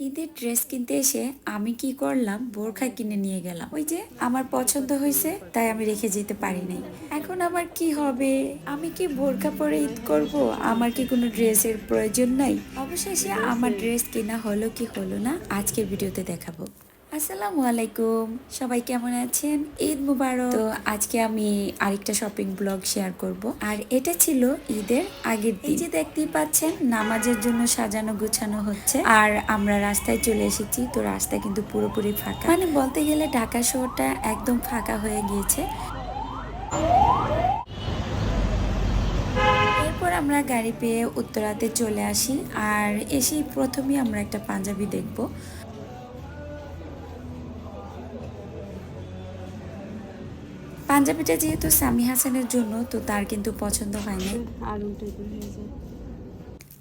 ঈদের ড্রেস কিনতে এসে আমি কি করলাম? বোরখা কিনে নিয়ে গেলাম। ওই যে আমার পছন্দ হয়েছে, তাই আমি রেখে যেতে পারি নাই। এখন আমার কি হবে? আমি কি বোরখা পরে ঈদ করব? আমার কি কোনো ড্রেসের প্রয়োজন নাই? অবশেষে আমার ড্রেস কেনা হলো কি হলো না, আজকের ভিডিওতে দেখাবো। আসসালামু আলাইকুম। সবাই কেমন আছেন? ঈদ মুবারক। তো আজকে আমি আরেকটা শপিং ব্লগ শেয়ার করব। আর এটা ছিল ঈদের আগের দিন। যে দেখতেই পাচ্ছেন, নামাজের জন্য সাজানো গুছানো হচ্ছে। আর আমরা রাস্তায় চলে এসেছি, তো রাস্তা কিন্তু পুরোপুরি ফাঁকা। মানে বলতে গেলে ঢাকা শহরটা একদম ফাঁকা হয়ে গিয়েছে। আমরা গাড়ি পেয়ে উত্তরাতে চলে আসি। আর এসেই প্রথমেই আমরা একটা পাঞ্জাবি দেখব। পাঞ্জাবিটা যেহেতু সামি হাসানের জন্য তো তার কিন্তু পছন্দ হয় না যায়।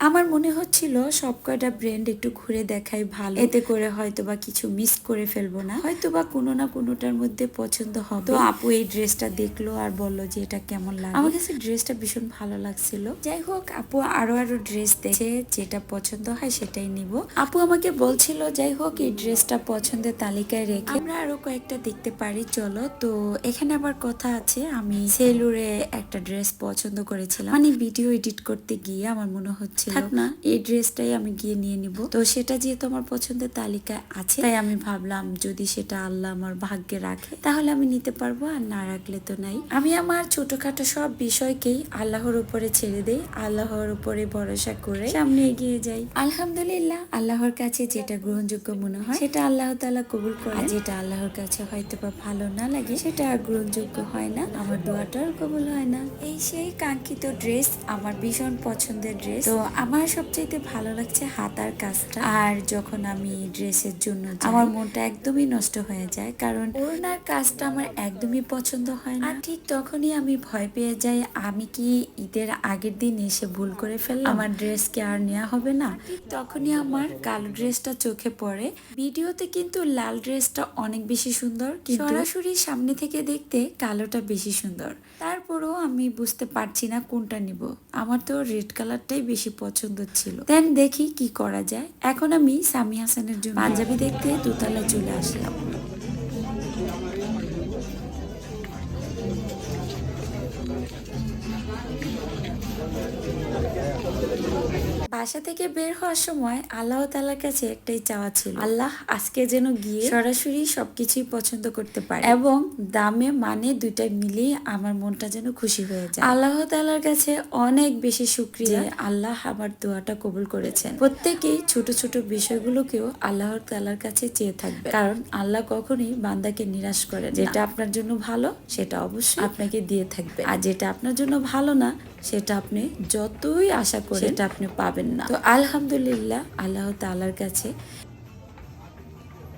আমার মনে হচ্ছিল সব কয়টা ব্র্যান্ড একটু ঘুরে দেখাই ভালো। এতে করে হয়তো বা কিছু মিস করে ফেলব না। হয়তো বা কোনো না কোনোটার মধ্যে পছন্দ হবে। তো আপু এই ড্রেসটা দেখল আর বলল যে এটা কেমন লাগে আমার কাছে ড্রেসটা ভীষণ ভালো লাগছিল। যাই হোক, আপু আরও আরও ড্রেস দেখে যেটা পছন্দ হয় সেটাই নিব। আপু আমাকে বলছিল, যাই হোক, এই ড্রেসটা পছন্দের তালিকায় রেখে আমরা আরও কয়েকটা দেখতে পারি, চলো। তো এখানে আবার কথা আছে, আমি সেলুরে একটা ড্রেস পছন্দ করেছিলাম। মানে ভিডিও এডিট করতে গিয়ে আমার মনে হচ্ছে থাক না এই ড্রেসটাই আমি গিয়ে নিয়ে নিব। তো সেটা যেহেতু আমার পছন্দের তালিকায় আছে তাই আমি ভাবলাম যদি সেটা আল্লাহ আমার ভাগ্যে রাখে তাহলে আমি নিতে পারব আর না রাখলে তো নাই। আমি আমার ছোটখাটো সব বিষয়কেই আল্লাহর উপরে ছেড়ে দেই আল্লাহর উপরে ভরসা করে সামনে এগিয়ে যাই। আলহামদুলিল্লাহ আল্লাহর কাছে যেটা গ্রহণযোগ্য মনে হয় সেটা আল্লাহ তাআলা কবুল করে। আর যেটা আল্লাহর কাছে হয়তো বা ভালো না লাগে সেটা আর গ্রহণযোগ্য হয় না আমার দোয়াটাও কবুল হয় না। এই সেই কাঙ্ক্ষিত ড্রেস আমার ভীষণ পছন্দের ড্রেস। তো আমার সবচাইতে ভালো লাগছে হাতার কাজটা। আর যখন আমি ড্রেসের জন্য আমার মনটা একদমই নষ্ট হয়ে যায় কারণ ওড়নার কাজটা আমার একদমই পছন্দ হয় না। ঠিক তখনই আমি ভয় পেয়ে যাই আমি কি ঈদের আগের দিন এসে ভুল করে ফেললাম? আমার ড্রেস কি আর নেওয়া হবে না? তখনই আমার কালো ড্রেসটা চোখে পড়ে। ভিডিওতে কিন্তু লাল ড্রেসটা অনেক বেশি সুন্দর সরাসরি সামনে থেকে দেখতে কালোটা বেশি সুন্দর। তারপরও আমি বুঝতে পারছি না কোনটা নিব। আমার তো রেড কালারটাই বেশি পছন্দ ছিল। দেন দেখি কি করা যায়। এখন আমি সামি হাসানের জন্য পাঞ্জাবি দেখতে দোতলা চলে আসলাম। বাসা থেকে বের হওয়ার সময় আল্লাহ তালার কাছে একটাই চাওয়া ছিল আল্লাহ আজকে যেন গিয়ে সরাসরি সবকিছুই পছন্দ করতে পারে এবং দামে মানে দুইটা মিলিয়ে আমার মনটা যেন খুশি হয়ে যায়। আল্লাহ তালার কাছে অনেক বেশি শুক্রিয়া যে আল্লাহ আমার দোয়াটা কবুল করেছেন। প্রত্যেকেই ছোট ছোট বিষয়গুলোকেও আল্লাহর তালার কাছে চেয়ে থাকবে। কারণ আল্লাহ কখনোই বান্দাকে নিরাশ করে যেটা আপনার জন্য ভালো সেটা অবশ্যই আপনাকে দিয়ে থাকবে। আর যেটা আপনার জন্য ভালো না সেটা আপনি যতই আশা করেন সেটা আপনি পাবেন না। তো আলহামদুলিল্লাহ আল্লাহ তালার কাছে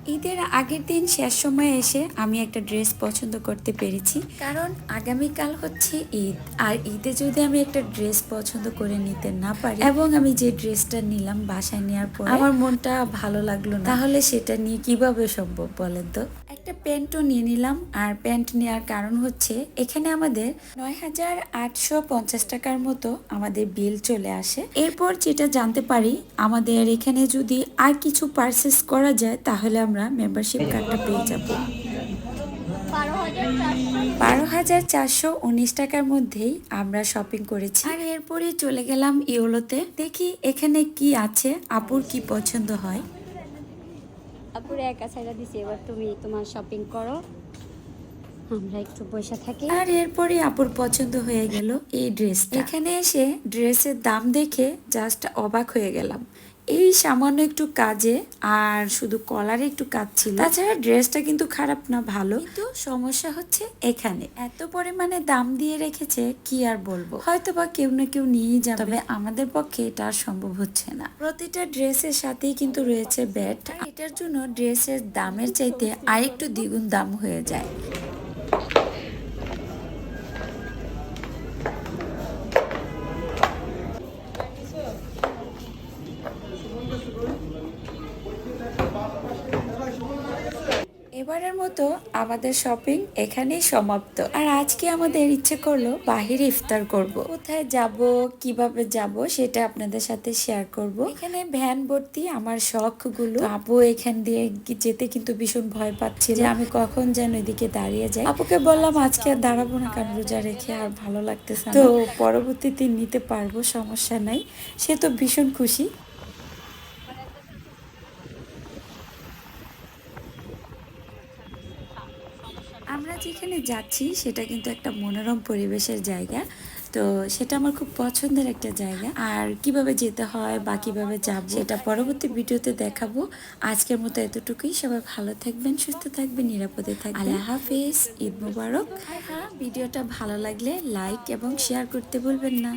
ঈদের আগের দিন শেষ সময় এসে আমি একটা ড্রেস পছন্দ করতে পেরেছি। কারণ আগামীকাল হচ্ছে ঈদ। আর ঈদে যদি আমি একটা ড্রেস পছন্দ করে নিতে না পারি এবং আমি যে ড্রেসটা নিলাম বাসায় নেওয়ার পর আমার মনটা ভালো লাগল না। তাহলে সেটা নিয়ে কীভাবে সম্ভব বলেন তো? একটা প্যান্টও নিয়ে নিলাম আর প্যান্ট নেওয়ার কারণ হচ্ছে এখানে আমাদের নয় হাজার আটশো পঞ্চাশ টাকার মতো আমাদের বিল চলে আসে। এরপর যেটা জানতে পারি আমাদের এখানে যদি আর কিছু পারচেস করা যায় তাহলে আমরা মেম্বারশিপ কার্ডটা পেয়ে যাব। বারো হাজার চারশো। উনিশ টাকার মধ্যেই আমরা শপিং করেছি। আর এরপরে চলে গেলাম ইওলোতে দেখি এখানে কি আছে আপুর কি পছন্দ হয়? আপুরে একা দিছি এবার তুমি তোমার শপিং করো। আমরা একটু বসে থাকি। আর এরপরে আপুর পছন্দ হয়ে গেল এই ড্রেসটা এখানে এসে ড্রেসের দাম দেখে জাস্ট অবাক হয়ে গেলাম। এই সামান্য একটু কাজে আর শুধু কলারে একটু কাজ ছিল। তাছাড়া ড্রেসটা কিন্তু খারাপ না ভালো। কিন্তু সমস্যা হচ্ছে এখানে। এত পরিমাণে দাম দিয়ে রেখেছে কি আর বলব? হয়তো বা কেউ না কেউ নিয়েই যাবে। তবে আমাদের পক্ষে এটা আর সম্ভব হচ্ছে না। প্রতিটা ড্রেসের সাথেই কিন্তু রয়েছে ব্যাট। এটার জন্য ড্রেসের দামের চাইতে আরেকটু দ্বিগুণ দাম হয়ে যায়। এবারের মতো আমাদের শপিং এখানেই সমাপ্ত। আর আজকে আমাদের ইচ্ছে করল বাহিরে ইফতার করব। কোথায় যাব, কীভাবে যাব সেটা আপনাদের সাথে শেয়ার করব। এখানে ভ্যান ভর্তি আমার শখগুলো আপু এখান দিয়ে যেতে কিন্তু ভীষণ ভয় পাচ্ছে যে আমি কখন যেন এদিকে দাঁড়িয়ে যাই। আপুকে বললাম, আজকে আর দাঁড়াবো না, কারণ রোজা রেখে আর ভালো লাগতেছে তো পরবর্তীতে নিতে পারব, সমস্যা নাই। সে তো ভীষণ খুশি। আমরা যেখানে যাচ্ছি সেটা কিন্তু একটা মনোরম পরিবেশের জায়গা। তো সেটা আমার খুব পছন্দের একটা জায়গা। আর কীভাবে যেতে হয় বা কীভাবে যাব সেটা পরবর্তী ভিডিওতে দেখাবো। আজকের মতো এতটুকুই। সবাই ভালো থাকবেন সুস্থ থাকবেন নিরাপদে থাকবেন। আল্লাহ হাফেজ ঈদ মুবারক। হ্যাঁ ভিডিওটা ভালো লাগলে লাইক এবং শেয়ার করতে ভুলবেন না।